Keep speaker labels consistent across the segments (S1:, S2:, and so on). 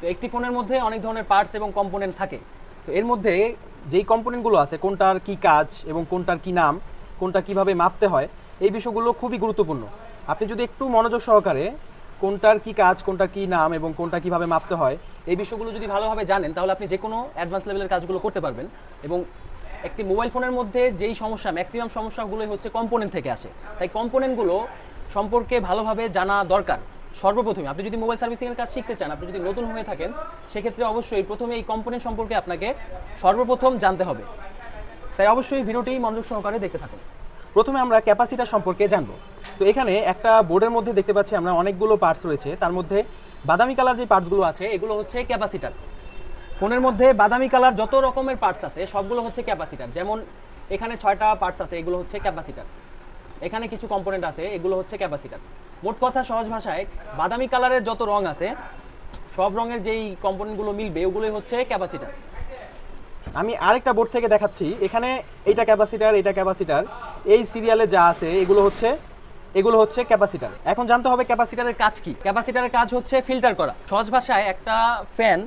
S1: তো একটি ফোনের মধ্যে অনেক ধরনের পার্টস এবং কম্পোনেন্ট থাকে। তো এর মধ্যে যেই কম্পোনেন্টগুলো আছে, কোনটার কি কাজ এবং কোনটার কি নাম, কোনটা কীভাবে মাপতে হয়, এই বিষয়গুলো খুবই গুরুত্বপূর্ণ। আপনি যদি একটু মনোযোগ সহকারে কোনটার কি কাজ কোনটা কি নাম এবং কোনটা কীভাবে মাপতে হয়, এই বিষয়গুলো যদি ভালোভাবে জানেন, তাহলে আপনি যে কোনো অ্যাডভান্স লেভেলের কাজগুলো করতে পারবেন। এবং একটি মোবাইল ফোনের মধ্যে যেই সমস্যা ম্যাক্সিমাম সমস্যাগুলোই হচ্ছে কম্পোনেন্ট থেকে আসে। তাই কম্পোনেন্টগুলো সম্পর্কে ভালোভাবে জানা দরকার। সর্বপ্রথমে আপনি যদি মোবাইল সার্ভিসিং এর কাজ শিখতে চান, আপনি যদি নতুন হয়ে থাকেন, সেক্ষেত্রে অবশ্যই প্রথমে এই কম্পোনেন্ট সম্পর্কে আপনাকে সর্বপ্রথম জানতে হবে। তাই অবশ্যই ভিডিওটি মনোযোগ সহকারে দেখতে থাকুন। প্রথমে আমরা ক্যাপাসিটার সম্পর্কে জানব। তো এখানে একটা বোর্ডের মধ্যে দেখতে পাচ্ছি আমরা অনেকগুলো পার্টস রয়েছে। তার মধ্যে বাদামি কালার যে পার্টসগুলো আছে, এগুলো হচ্ছে ক্যাপাসিটার ফোনের মধ্যে বাদামি কালার যত রকমের পার্টস আছে, সবগুলো হচ্ছে ক্যাপাসিটার যেমন এখানে ছয়টা পার্টস আছে, এগুলো হচ্ছে ক্যাপাসিটার এখানে কিছু কম্পোনেন্ট আছে, এগুলো হচ্ছে ক্যাপাসিটার মোট কথা সহজ ভাষায়, বাদামি কালারের যত রং আছে, সব রঙের যেই কম্পোনেন্টগুলো মিলবে, ওগুলোই হচ্ছে ক্যাপাসিটার আমি আরেকটা বোর্ড থেকে দেখাচ্ছি, এখানে এইটা ক্যাপাসিটার এটা ক্যাপাসিটার এই সিরিয়ালে যা আছে, এগুলো হচ্ছে এগুলো হচ্ছে ক্যাপাসিটার এখন জানতে হবে ক্যাপাসিটারের কাজ কি? ক্যাপাসিটারের কাজ হচ্ছে ফিল্টার করা। সহজ ভাষায় একটা ফ্যান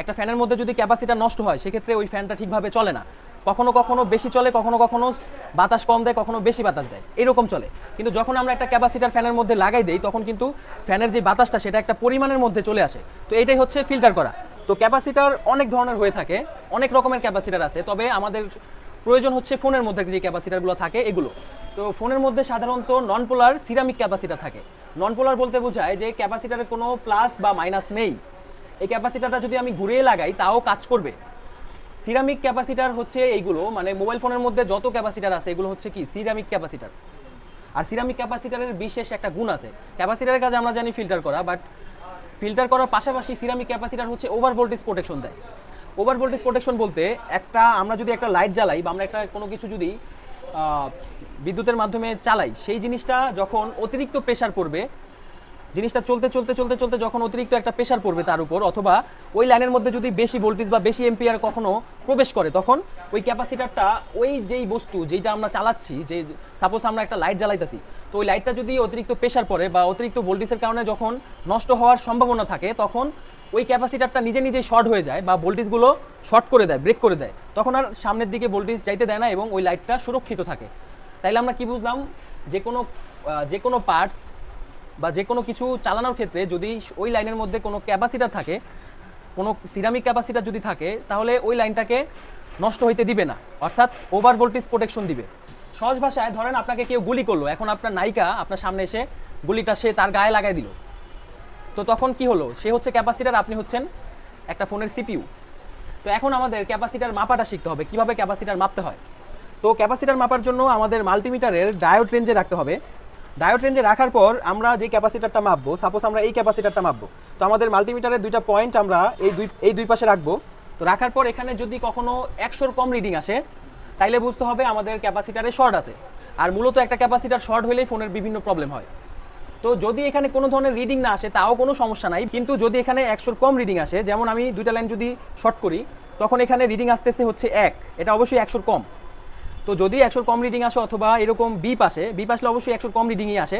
S1: একটা ফ্যানের মধ্যে যদি ক্যাপাসিটার নষ্ট হয়, সেক্ষেত্রে ওই ফ্যানটা ঠিকভাবে চলে না। কখনো কখনো বেশি চলে, কখনো কখনো বাতাস কম দেয়, কখনো বেশি বাতাস দেয়। এরকম চলে। কিন্তু যখন আমরা একটা ক্যাপাসিটার ফ্যানের মধ্যে লাগাই দেই, তখন কিন্তু ফ্যানের যে বাতাসটা, সেটা একটা পরিমাণের মধ্যে চলে আসে। তো এটাই হচ্ছে ফিল্টার করা। তো ক্যাপাসিটার অনেক ধরনের হয়ে থাকে, অনেক রকমের ক্যাপাসিটার আছে, তবে আমাদের প্রয়োজন হচ্ছে ফোনের মধ্যে যে ক্যাপাসিটারগুলো থাকে, এগুলো। তো ফোনের মধ্যে সাধারণত নন পোলার সিরামিক ক্যাপাসিটার থাকে। নন পোলার বলতে বোঝায় যে ক্যাপাসিটারের কোনো প্লাস বা মাইনাস নেই। এই ক্যাপাসিটারটা যদি আমি ঘুরিয়ে লাগাই, তাও কাজ করবে। সিরামিক ক্যাপাসিটার হচ্ছে এইগুলো মানে মোবাইল ফোনের মধ্যে যত ক্যাপাসিটার আছে, এগুলো হচ্ছে কি? সিরামিক ক্যাপাসিটার আর সিরামিক ক্যাপাসিটারের বিশেষ একটা গুণ আছে। ক্যাপাসিটারের কাজে আমরা জানি ফিল্টার করা বাট ফিল্টার করার পাশাপাশি সিরামিক ক্যাপাসিটার হচ্ছে ওভার ভোল্টেজ প্রোটেকশন দেয়। ওভার ভোল্টেজ প্রোটেকশন বলতে একটা, আমরা যদি একটা লাইট জ্বালাই বা আমরা একটা কোনো কিছু যদি বিদ্যুতের মাধ্যমে চালাই, সেই জিনিসটা যখন অতিরিক্ত প্রেশার পড়বে জিনিসটা চলতে চলতে চলতে চলতে যখন অতিরিক্ত একটা প্রেশার পড়বে তার উপর, অথবা ওই লাইনের মধ্যে যদি বেশি ভোল্টেজ বা বেশি এম্পিয়ার কখনো প্রবেশ করে, তখন ওই ক্যাপাসিটারটা ওই যেই বস্তু যেটা আমরা চালাচ্ছি, যে সাপোজ আমরা একটা লাইট জ্বালাইতেছি, তো ওই লাইটটা যদি অতিরিক্ত প্রেশার পড়ে বা অতিরিক্ত ভোল্টেজের কারণে যখন নষ্ট হওয়ার সম্ভাবনা থাকে, তখন ওই ক্যাপাসিটারটা নিজে নিজেই শর্ট হয়ে যায় বা ভোল্টেজগুলো শর্ট করে দেয় ব্রেক করে দেয়। তখন আর সামনের দিকে ভোল্টেজ যাইতে দেয় না এবং ওই লাইটটা সুরক্ষিত থাকে। তাইলে আমরা কি বুঝলাম? যে কোনো যে কোনো পার্টস বা যে কোনো কিছু চালানোর ক্ষেত্রে যদি ওই লাইনের মধ্যে কোনো ক্যাপাসিটার থাকে, কোনো সিরামিক ক্যাপাসিটার যদি থাকে, তাহলে ওই লাইনটাকে নষ্ট হইতে দিবে না। অর্থাৎ ওভার ভোল্টেজ প্রোটেকশন দিবে। সহজ ভাষায় ধরেন আপনাকে কেউ গুলি করল। এখন আপনার নায়িকা আপনার সামনে এসে গুলিটা সে তার গায়ে লাগাই দিল। তো তখন কি হলো? সে হচ্ছে ক্যাপাসিটার, আপনি হচ্ছেন একটা ফোনের সিপিইউ। তো এখন আমাদের ক্যাপাসিটার মাপাটা শিখতে হবে, কীভাবে ক্যাপাসিটার মাপতে হয়। তো ক্যাপাসিটার মাপার জন্য আমাদের মাল্টিমিটারের ডায়োড রেঞ্জে রাখতে হবে। ডায়োড রেঞ্জে রাখার পর আমরা যে ক্যাপাসিটারটা মাপবো সাপোজ আমরা এই ক্যাপাসিটারটা মাপবো। তো আমাদের মাল্টিমিটারের দুইটা পয়েন্ট আমরা এই দুই এই দুই পাশে রাখব। তো রাখার পর এখানে যদি কখনো একশোর কম রিডিং আসে, তাইলে বুঝতে হবে আমাদের ক্যাপাসিটারে শর্ট আছে। আর মূলত একটা ক্যাপাসিটার শর্ট হলেই ফোনের বিভিন্ন প্রবলেম হয়। তো যদি এখানে কোনো ধরনের রিডিং না আসে, তাও কোনো সমস্যা নাই। কিন্তু যদি এখানে একশোর কম রিডিং আসে, যেমন আমি দুইটা লাইন যদি শর্ট করি, তখন এখানে রিডিং আসতেছে হচ্ছে এক। এটা অবশ্যই একশোর কম। তো যদি একশোর কম রিডিং আসে অথবা এরকম বিপ আসে বিপ আসলে অবশ্যই একশোর কম রিডিংই আসে,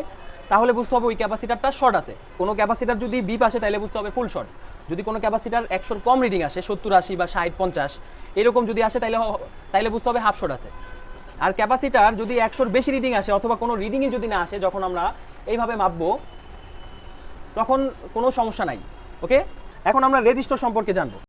S1: তাহলে বুঝতে হবে ওই ক্যাপাসিটারটা শর্ট আছে। কোনো ক্যাপাসিটার যদি বিপ আসে, তাহলে বুঝতে হবে ফুল শর্ট যদি কোনো ক্যাপাসিটার একশোর কম রিডিং আসে, সত্তর আশি বা ষাট, পঞ্চাশ, এরকম যদি আসে তাহলে তাহলে বুঝতে হবে হাফ শর্ট আছে। আর ক্যাপাসিটার যদি একশোর বেশি রিডিং আসে, অথবা কোনো রিডিংই যদি না আসে, যখন আমরা এইভাবে মাপবো, তখন কোনো সমস্যা নাই ওকে এখন আমরা রেজিস্টার সম্পর্কে জানব।